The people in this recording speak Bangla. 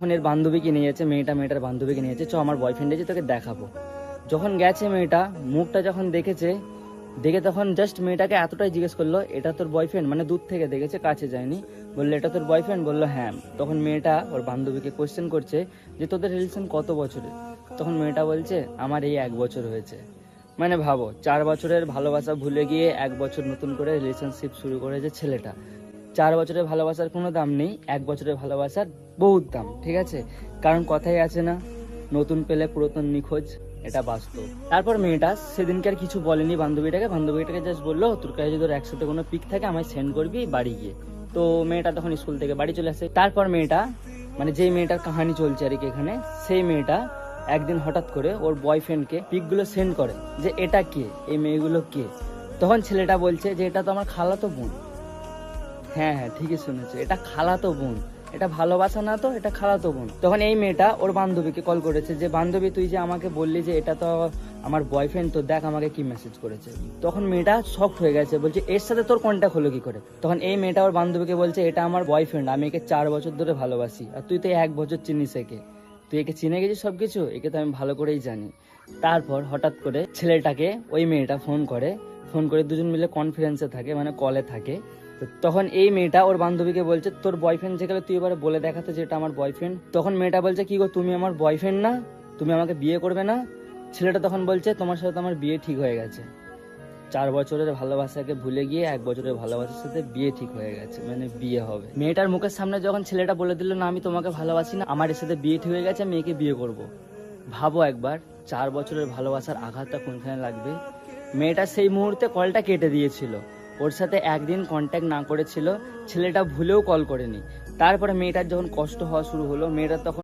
তখন এর বান্ধবীকে নিয়ে যাচ্ছে, মেয়েটা মেয়েটার বান্ধবীকে নিয়ে যাচ্ছে, চ, আমার বয়ফ্রেন্ড আছে, তোকে দেখাবো। যখন গেছে মেয়েটা, মুখটা যখন দেখেছে, দেখে তখন জাস্ট মেয়েটাকে এতটাই জিজ্ঞেস করল, এটা তোর বয়ফ্রেন্ড মানে দূর থেকে দেখেছে, কাছে যায়নি। বলল, এটা তোর বয়ফ্রেন্ড বলল হ্যাঁ। তখন মেয়েটা ওর বান্ধবীকে কোয়েশ্চেন করছে যে, তোদের রিলেশন কত বছরের? তখন মেয়েটা বলছে, আমার এই এক বছর হয়েছে। মানে ভাবো, চার বছরের ভালোবাসা ভুলে গিয়ে এক বছর নতুন করে রিলেশনশিপ শুরু করেছে ছেলেটা। চার বছরের ভালোবাসার কোনো দাম নেই, এক বছরের ভালোবাসার বহুত দাম, ঠিক আছে? কারণ কথাই আছে না, নতুন পেলে পুরাতন নিখোঁজ, এটা বাস্তব। তারপর মেয়েটা, সেদিনকে আর কিছু বলেনি বান্ধবীটাকে বান্ধবীটাকে জাস্ট বলল, তোর কাছে যদি একসাথে কোনো পিক থাকে, আমায় সেন্ড করবি বাড়ি গিয়ে। তো মেয়েটা তখন স্কুল থেকে বাড়ি চলে আসে। তারপর মেয়েটা মানে যেই মেয়েটার কাহানি চলছে আর কি এখানে, সেই মেয়েটা একদিন হঠাৎ করে ওর বয়ফ্রেন্ডকে পিকগুলো সেন্ড করে, যে এটা কে, এই মেয়েগুলো কে? তখন ছেলেটা বলছে যে, এটা তো আমার খালাতো বোন। হ্যাঁ হ্যাঁ ঠিকই শুনেছো। এটা খালাতো বোন। এটা ভালোবাসা না তো, এটা খালাতো বোন। তখন এই মেয়েটা ওর বান্ধবীকে কল করেছে যে, বান্ধবী, তুই যে আমাকে বললি যে এটা তো আমার বয়ফ্রেন্ড তো দেখ আমাকে কি মেসেজ করেছে। তখন মেয়েটা শক হয়ে গেছে, বলছে, এর সাথে তোর কন্ট্যাক্ট হলো কি করে? তখন এই মেয়েটা ওর বান্ধবীকে বলছে, এটা আমার বয়ফ্রেন্ড আমি একে চার বছর ধরে ভালোবাসি, আর তুই তো এক বছর চিনিস একে। তুই একে চিনে গেছিস সবকিছু? একে তো আমি ভালো করেই জানি। তারপর হঠাৎ করে ছেলেটাকে ওই মেয়েটা ফোন করে ফোন করে দুজন মিলে কনফারেন্সে থাকে মানে কলে থাকে। তখন এই মেয়েটা ওর বান্ধবীকে বলছে, তোর বয়ফ্রেন্ড যে গেলে, তুই এবারে বলে দেখাতে যে এটা আমার বয়ফ্রেন্ড তখন মেয়েটা বলছে, কি গো, তুমি আমার বয়ফ্রেন্ড না? তুমি আমাকে বিয়ে করবে না? ছেলেটা তখন বলছে, তোমার সাথে আমার বিয়ে ঠিক হয়ে গেছে। চার বছরের ভালোবাসাকে ভুলে গিয়ে এক বছরের ভালোবাসার সাথে বিয়ে ঠিক হয়ে গেছে মানে বিয়ে হবে। মেয়েটার মুখের সামনে যখন ছেলেটা বলে দিল, না, আমি তোমাকে ভালোবাসি না, আমার এর সাথে বিয়ে ঠিক হয়ে গেছে, আমি একে বিয়ে করব। ভাবো একবার, চার বছরের ভালোবাসার আঘাতটা কোনখানে লাগবে? মেয়েটা সেই মুহূর্তে কলটা কেটে দিয়েছিল। ওর সাথে একদিন কন্ট্যাক্ট না করেছিল, ছেলেটা ভুলেও কল করেনি। তারপরে মেয়েটার যখন কষ্ট হওয়া শুরু হলো মেয়েটার তখন